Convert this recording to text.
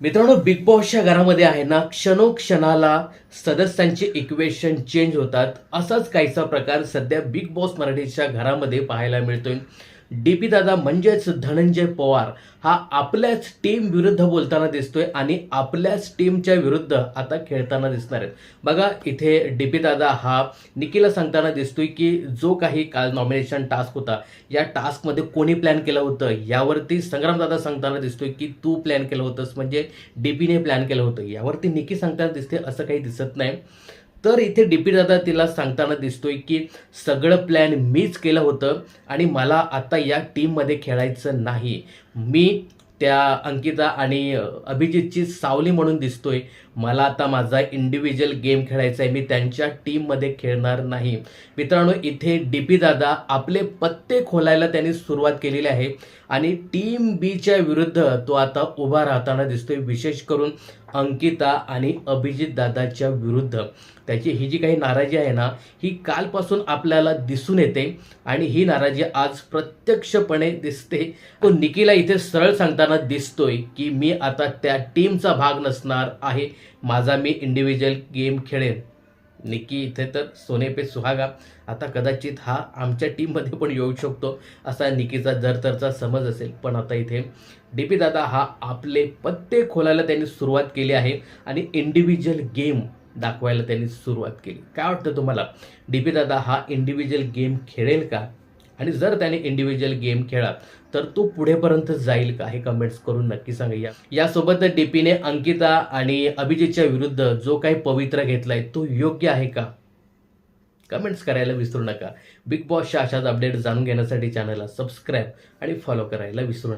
मित्रांनो बिग बॉसच्या घरामध्ये आहे ना क्षणोक्षणाला सदस्यांचे इक्वेशन चेंज होतात. असाच काहीसा प्रकार सध्या बिग बॉस मराठीच्या घरामध्ये पाहायला मिळतोय. डी पी दादा म्हणजेच धनंजय पवार हा आपल्याच टीम विरुद्ध बोलताना दिसतोय आणि आपल्याच टीमच्या विरुद्ध आता खेळताना दिसणार आहेत. बघा इथे डी पी दादा हा निकीला सांगताना दिसतोय की जो काही काल नॉमिनेशन टास्क होता या टास्कमध्ये कोणी प्लॅन केलं होतं? यावरती संग्रामदादा सांगताना दिसतोय की तू प्लॅन केलं होतंस म्हणजे डीपीने प्लॅन केलं होतं. यावरती निकी सांगताना दिसते असं काही दिसत नाही. तर इथे डीपी दादा तिला सांगताना दिसतोय की सगळं प्लॅन मीच केलं होतं आणि मला आता या टीममध्ये खेळायचं नाही. मी त्या अंकिता आणि अभिजितची सावली म्हणून दिसतोय. मला आता माझा इंडिव्हिज्युअल गेम खेळायचा आहे. मी त्यांच्या टीममध्ये खेळणार नाही. मित्रांनो इथे डी पी दादा आपले पत्ते खोलायला त्यांनी सुरुवात केलेली आहे. आणि टीम बीच्या विरुद्ध तो आता उभा राहताना दिसतोय. विशेष करून अंकिता आणि अभिजित दादाच्या विरुद्ध. त्याची ही जी काही नाराजी आहे ना ही कालपासून आपल्याला दिसून येते आणि ही नाराजी आज प्रत्यक्षपणे दिसते. तो निकीला इथे सरळ सांगताना दिसतोय की मी आता त्या टीमचा भाग नसणार आहे. माझा मी इंडिव्हिज्युअल गेम खेळेन. निकी इथे तर सोने पे सुहागा. आता कदाचित हा आमच्या टीममध्ये पण येऊ शकतो असा निकीचा जरतरचा समज असेल. पण आता इथे डी पी दादा हा आपले पत्ते खोलायला त्यांनी सुरुवात केली आहे आणि इंडिव्हिज्युअल गेम दाखवायला त्यांनी सुरुवात केली. काय वाटतं तुम्हाला? डी पी दादा हा इंडिव्हिज्युअल गेम खेळेल का? आणि जर त्याने इंडिव्हिज्युअल गेम खेळला तर तो पुढेपर्यंत जाईल का? हे कमेंट्स करून नक्की सांगा या यासोबत डीपीने अंकिता आणि अभिजितच्या विरुद्ध जो काही पवित्र घेतलाय तो योग्य आहे का? कमेंट्स करायला विसरू नका. बिग बॉसच्या अशाच अपडेट जाणून घेण्यासाठी चॅनलला सबस्क्राईब आणि फॉलो करायला विसरू नका.